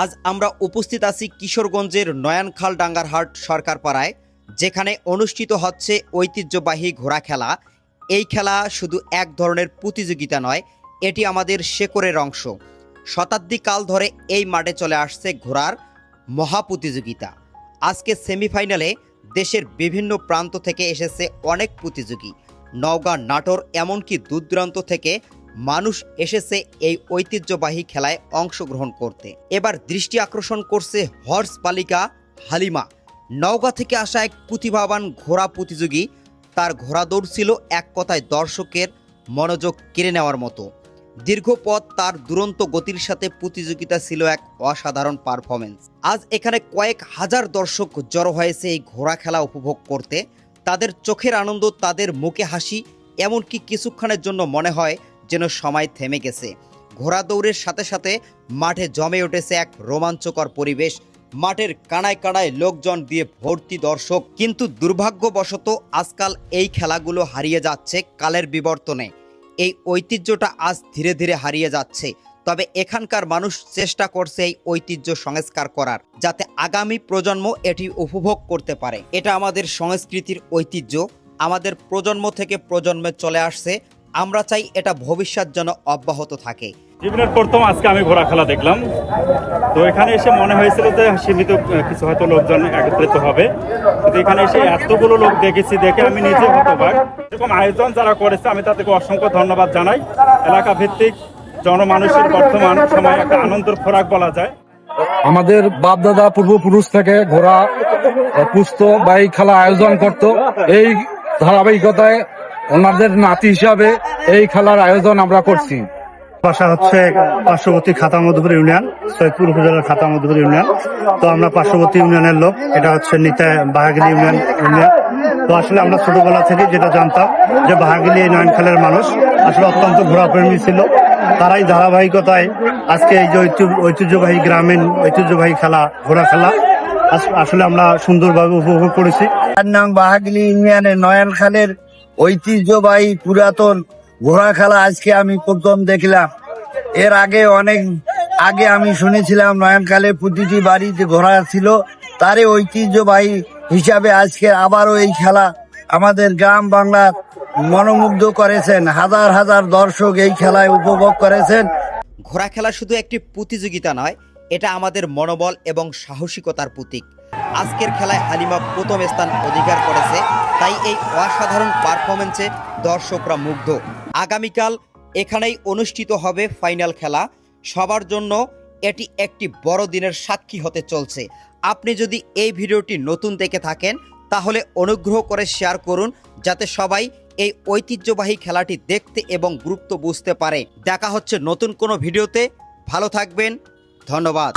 আজ আমরা উপস্থিত আছি কিশোরগঞ্জের নয়ানখাল ডাঙ্গারহাট সরকার পাড়ায়, যেখানে অনুষ্ঠিত হচ্ছে ঐতিহ্যবাহী ঘোড়া খেলা। এই খেলা শুধু এক ধরনের প্রতিযোগিতা নয়, এটি আমাদের শেকরের অংশ। শতাব্দী কাল ধরে এই মাঠে চলে আসছে ঘোড়ার মহা প্রতিযোগিতা আজকে সেমিফাইনালে দেশের বিভিন্ন প্রান্ত থেকে এসেছে অনেক প্রতিযোগী। নওগাঁ নাটোর এমনকি দূর দূরান্ত থেকে মানুষ এসেছে এই ঐতিহ্যবাহী খেলায় অংশগ্রহণ করতে। এবার দৃষ্টি আকর্ষণ করছে হর্স বালিকা হালিমা। নওগাঁ থেকে আসা এক প্রতিভাবান ঘোড়া প্রতিযোগী, তার ঘোড়া দৌড় ছিল এক কথায় দর্শকের মনোযোগ কেড়ে নেওয়ার মতো। দীর্ঘ পথ তার দুরন্ত গতির সাথে প্রতিযোগিতা ছিল এক অসাধারণ পারফরমেন্স আজ এখানে কয়েক হাজার দর্শক জড়ো হয়েছে এই ঘোড়া খেলা উপভোগ করতে। তাদের চোখের আনন্দ, তাদের মুখে হাসি, এমনকি কিছুক্ষণের জন্য মনে হয় যেন সময় থেমে গেছে। ঘোড়া দৌড়ের সাথে সাথে মাঠে জমে উঠেছে এক রোমাঞ্চকর পরিবেশ। মাঠের কানায় কানায় লোকজন দিয়ে ভর্তি দর্শক, কিন্তু দুর্ভাগ্যবশত আজকাল এই খেলাগুলো হারিয়ে যাচ্ছে কালের বিবর্তনে। এই ঐতিহ্যটা আজ ধীরে ধীরে হারিয়ে যাচ্ছে। তবে এখানকার মানুষ চেষ্টা করছে এই ঐতিহ্য সংস্কার করার, যাতে আগামী প্রজন্ম এটি উপভোগ করতে পারে। এটা আমাদের সংস্কৃতির ঐতিহ্য। আমাদের প্রজন্ম থেকে প্রজন্মে চলে আসছে আমরা চাই এটা ভবিষ্যৎ যেন অব্যাহত থাকে। জীবনের প্রথম আজকে আমি ঘোড়া খেলা দেখলাম। তো এখানে এসে মনে হয়েছিল যে সীমিত কিছু হয়তো লোকজন একত্রিত হবে। কিন্তু এখানে এসে এতগুলো লোক দেখেছি দেখে আমি নিজে হতবাক। এরকম আয়োজন যারা করেছে আমি তাদেরকে অসংখ্য ধন্যবাদ জানাই। এলাকা ভিত্তিক জনমানুষের বর্তমান সময় একটা আনন্দের খোরাক বলা যায়। আমাদের বাপ দাদা পূর্বপুরুষ থেকে ঘোড়া পুস্ত বা এই খেলা আয়োজন করত। এই ধারাবাহিকতায় ওনাদের নাতি হিসাবে এই খেলার আয়োজন আমরা করছি। বাসা হচ্ছে পার্শ্ববর্তী খাতা মধুপুর ইউনিয়ন সৈয়দপুর উপজেলার খাতা মধুপুর ইউনিয়ন। তো আমরা পার্শ্ববর্তী ইউনিয়নের লোক এটা হচ্ছে নিতে বাহাগিলি ইউনিয়ন ইউনিয়ন। তো আসলে আমরা ছোটবেলা থেকে যেটা জানতাম যে বাহাগিলি এই নয়নখালের মানুষ আসলে অত্যন্ত ঘোরাপ্রেমী ছিল। তারাই ধারাবাহিকতায় আজকে এই যে ঐতিহ্য- ঐতিহ্যবাহী গ্রামীণ ঐতিহ্যবাহী খেলা ঘোড়া খেলা আস- আসলে আমরা সুন্দরভাবে উপভোগ করেছি। তার নাম বাহাগলি ইউনিয়নের নয়ন খালের ঐতিহ্যবাহী পুরাতন ঘোড়া খেলা আজকে আমি প্রথম দেখলাম। এর আগে অনেক আগে আমি শুনেছিলাম নয়নখালে প্রতিটি বাড়িতে ঘোড়া ছিল, তারই ঐতিহ্যবাহী হিসাবে আজকে আবারও এই খেলা আমাদের গ্রাম বাংলার মনোমুগ্ধ করেছেন। হাজার হাজার দর্শক এই খেলায় উপভোগ করেছেন। ঘোড়া খেলা শুধু একটি প্রতিযোগিতা নয়, এটা আমাদের মনোবল এবং সাহসিকতার প্রতীক। আজকের খেলায় হালিমা প্রথম স্থান অধিকার করেছে, তাই এই অসাধারণ পারফরমেন্সে দর্শকরা মুগ্ধ। আগামীকাল এখানেই অনুষ্ঠিত হবে ফাইনাল খেলা। সবার জন্য এটি একটি বড় দিনের সাক্ষী হতে চলছে। আপনি যদি এই ভিডিওটি নতুন দেখে থাকেন, তাহলে অনুগ্রহ করে শেয়ার করুন, যাতে সবাই এই ঐতিহ্যবাহী খেলাটি দেখতে এবং গুরুত্ব বুঝতে পারে। দেখা হচ্ছে নতুন কোনো ভিডিওতে। ভালো থাকবেন, ধন্যবাদ।